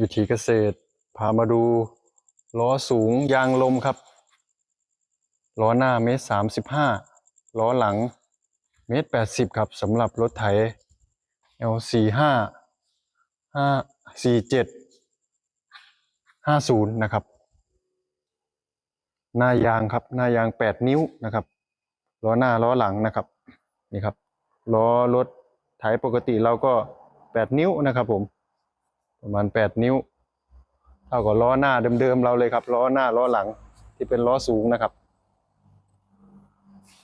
วิถีเกษตร พามาดูล้อสูงยางลมครับ ล้อหน้าเมตรสามสิบห้าล้อหลังเมตรแปดสิบครับสำหรับรถไถ L สี่ห้าห้าสี่เจ็ดห้าศูนย์นะครับ หน้ายางครับหน้ายางแปดนิ้วนะครับล้อหน้าล้อหลังนะครับนี่ครับล้อรถไถปกติเราก็แปดนิ้วนะครับผม ประมาณแปดนิ้ว เท่ากับล้อหน้าเดิมๆเราเลยครับ ล้อหน้าล้อหลังที่เป็นล้อสูงนะครับ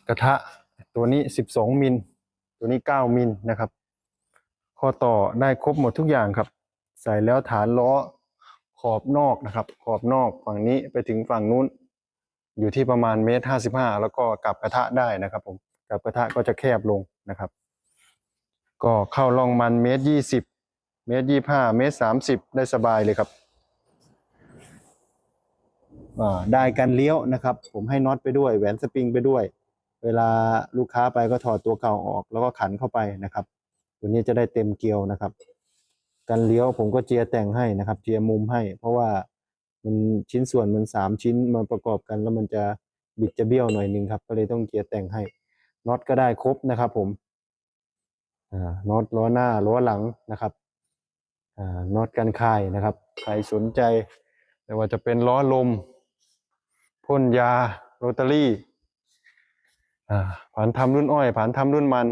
กระทะตัวนี้สิบสองมิล ตัวนี้เก้ามิลนะครับ ข้อต่อได้ครบหมดทุกอย่างครับ ใส่แล้วฐานล้อขอบนอกนะครับ ขอบนอกฝั่งนี้ไปถึงฝั่งนู้น อยู่ที่ประมาณเมตรห้าสิบห้าแล้วก็กลับกระทะได้นะครับผมกลับกระทะก็จะแคบลงนะครับ ก็เข้าร่องมันเมตรยี่สิบ เมตรยี่ห้าเมตรสามสิบได้สบายเลยครับได้กันเลี้ยวนะครับ ผมให้น็อตไปด้วยแหวนสปริงไปด้วย เวลาลูกค้าไปก็ถอดตัวเก่าออก แล้วก็ขันเข้าไปนะครับ ตัวนี้จะได้เต็มเกลียวนะครับกันเลี้ยวผมก็เจียแต่งให้นะครับ เจียมุมให้ เพราะว่ามันชิ้นส่วนมันสามชิ้นมาประกอบกัน แล้วมันจะบิดจะเบี้ยวหน่อยนึงครับ ก็เลยต้องเจียแต่งให้น็อตก็ได้ครบนะครับ ผมน็อตล้อหน้าล้อหลังนะครับ น็อตกันคายนะครับ ใครสนใจไม่ว่าจะเป็นล้อลม พ่นยาโรตารี่ผ่านทำรุ่นอ้อย ผ่านทำรุ่นมัน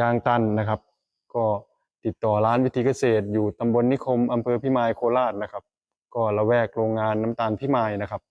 ยางตันนะครับ ก็ติดต่อร้านวิธีเกษตร อยู่ตำบลนิคมอำเภอพิมายโคราชนะครับ ก็ละแวกโรงงานน้ำตาลพิมายนะครับ